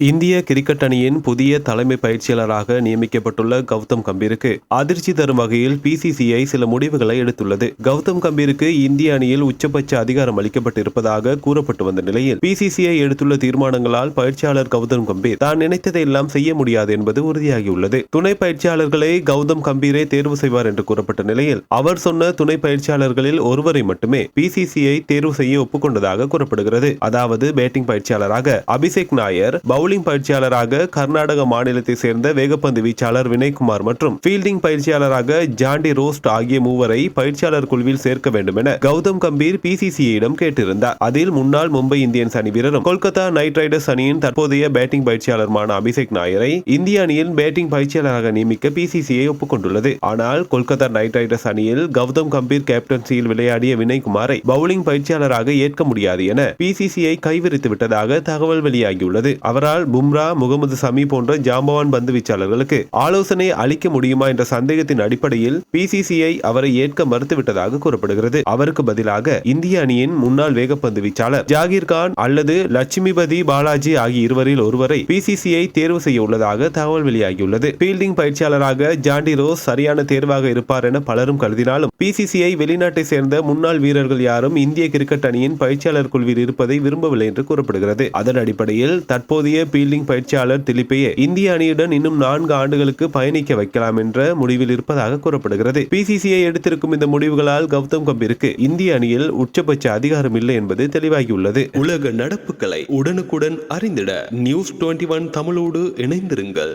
இந்திய கிரிக்கெட் அணியின் புதிய தலைமை பயிற்சியாளராக நியமிக்கப்பட்டுள்ள கௌதம் கம்பீருக்கு அதிர்ச்சி தரும் வகையில் பிசிசிஐ சில முடிவுகளை எடுத்துள்ளது. கௌதம் கம்பீருக்கு இந்திய அணியில் உச்சபட்ச அதிகாரம் அளிக்கப்பட்டிருப்பதாக கூறப்பட்டு வந்த நிலையில் பிசிசிஐ எடுத்துள்ள தீர்மானங்களால் பயிற்சியாளர் கௌதம் கம்பீர் தான் நினைத்ததை எல்லாம் செய்ய முடியாது என்பது உறுதியாகியுள்ளது. துணை பயிற்சியாளர்களை கௌதம் கம்பீரே தேர்வு செய்வார் என்று கூறப்பட்ட நிலையில் அவர் சொன்ன துணை பயிற்சியாளர்களில் ஒருவரை மட்டுமே பிசிசிஐ தேர்வு செய்ய ஒப்புக்கொண்டதாக கூறப்படுகிறது. அதாவது பேட்டிங் பயிற்சியாளராக அபிஷேக் நாயர் பவுலிங் பயிற்சியாளராக கர்நாடக மாநிலத்தை சேர்ந்த வேகப்பந்து வீச்சாளர் வினய்குமார் மற்றும் ஃபீல்டிங் பயிற்சியாளராக ஜாண்டி ரோஸ்ட் ஆகிய மூவரை பயிற்சியாளர் குழுவில் சேர்க்க வேண்டும் என கௌதம் கம்பீர் பிசிசிஐயிடம் கேட்டிருந்தார். அதில் முன்னாள் மும்பை இந்தியன்ஸ் அணி வீரரும் கொல்கத்தா நைட் ரைடர்ஸ் அணியின் தற்போதைய பேட்டிங் பயிற்சியாளருமான அபிஷேக் நாயரை இந்திய அணியின் பேட்டிங் பயிற்சியாளராக நியமிக்க பிசிசிஐ ஒப்புக்கொண்டுள்ளது. ஆனால் கொல்கத்தா நைட் ரைடர்ஸ் அணியில் கௌதம் கம்பீர் கேப்டன்சியில் விளையாடிய வினய்குமாரை பவுலிங் பயிற்சியாளராக ஏற்க முடியாது என பிசிசிஐ கைவிரித்து விட்டதாக தகவல் வெளியாகியுள்ளது. அவரால் பும்ரா முகமது சமி போன்ற ஜாம்பவான் பந்து வீச்சாளர்களுக்கு ஆலோசனை அளிக்க முடியுமா என்ற சந்தேகத்தின் அடிப்படையில் பிசிசிஐ அவரை ஏற்க மறுத்துவிட்டதாக கூறப்படுகிறது. அவருக்கு பதிலாக இந்திய அணியின் முன்னாள் வேகப்பந்து வீச்சாளர் ஜாகிர் கான் அல்லது லட்சுமிபதி பாலாஜி ஆகிய இருவரில் ஒருவரை பிசிசிஐ தேர்வு செய்ய உள்ளதாக தகவல் வெளியாகியுள்ளது. ஃபீல்டிங் பயிற்சியாளராக ஜாண்டி ரோஸ் சரியான தேர்வாக இருப்பார் என பலரும் கருதினாலும் பிசிசிஐ வெளிநாட்டை சேர்ந்த முன்னாள் வீரர்கள் யாரும் இந்திய கிரிக்கெட் அணியின் பயிற்சியாளர் குழுவில் இருப்பதை விரும்பவில்லை என்று கூறப்படுகிறது. அதன் அடிப்படையில் தற்போதைய பீல்டிங் பயிற்சியாளர் திலிப்பையே இந்திய அணியுடன் இன்னும் நான்கு ஆண்டுகளுக்கு பயணிக்க வைக்கலாம் என்ற முடிவில் இருப்பதாக கூறப்படுகிறது. பிசிசிஐ எடுத்திருக்கும் இந்த முடிவுகளால் கௌதம் கம்பீருக்கு இந்திய அணியில் உச்சபட்ச அதிகாரம் இல்லை என்பது தெளிவாகியுள்ளது. உலக நடப்புகளை உடனுக்குடன் அறிந்திட நியூஸ் டுவெண்ட்டி ஒன் தமிழோடு இணைந்திருங்கள்.